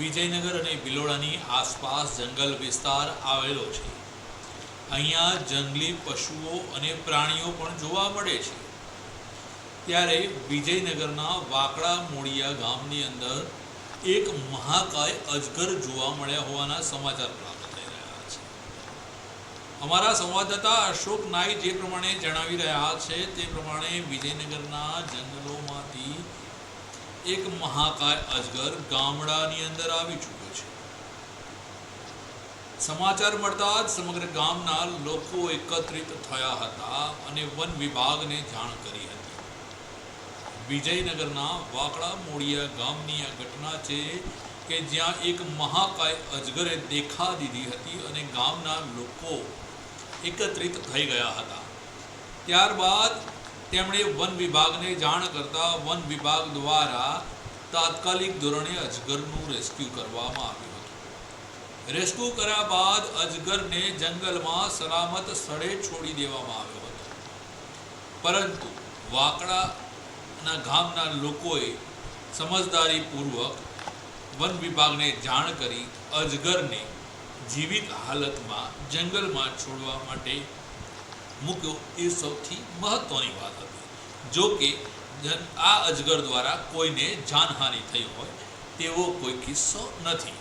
વિજયનગર અને ભિલોડાની આસપાસ જંગલ વિસ્તાર આવેલો છે. અહીંયા જંગલી પશુઓ અને પ્રાણીઓ પણ જોવા મળે છે. ત્યારે વિજયનગરના વાકડા મોડિયા ગામની અંદર એક મહાકાય અજગર જોવા મળ્યા હોવાના સમાચાર પ્રાપ્ત થઈ રહ્યા છે. અમારા સંવાદદાતા અશોક નાઈ જે પ્રમાણે જણાવી રહ્યા છે, તે પ્રમાણે વિજયનગરના જંગલોમાંથી એક મહાકાય અજગર ગામડાની અંદર આવી ચૂક્યો છે. સમાચાર મળતા જ સમગ્ર ગામના લોકો એકત્રિત થયા હતા અને વન વિભાગને જાણ કરી હતી. વિજયનગરના વાકડા મોડિયા ગામની આ ઘટના છે કે જ્યાં એક મહાકાય અજગરે દેખા દીધી હતી અને ગામના લોકો એકત્રિત થઈ ગયા હતા. ત્યારબાદ તેમણે વન વિભાગને જાણ કરતા વન વિભાગ દ્વારા તાત્કાલિક ધોરણે અજગરનું રેસ્ક્યુ કરવામાં આવ્યું હતું. રેસ્ક્યુ કર્યા બાદ અજગરને જંગલમાં સલામત સ્થળે છોડી દેવામાં આવ્યો હતો. પરંતુ વાકડાના ગામના લોકોએ સમજદારીપૂર્વક વન વિભાગને જાણ કરી અજગરને જીવિત હાલતમાં જંગલમાં છોડવા માટે મૂક્યો એ સૌથી મહત્વની વાત હતી. જો કે આ અજગર દ્વારા કોઈને જાનહાનિ થઈ હોય તેવો કોઈ કિસ્સો નથી.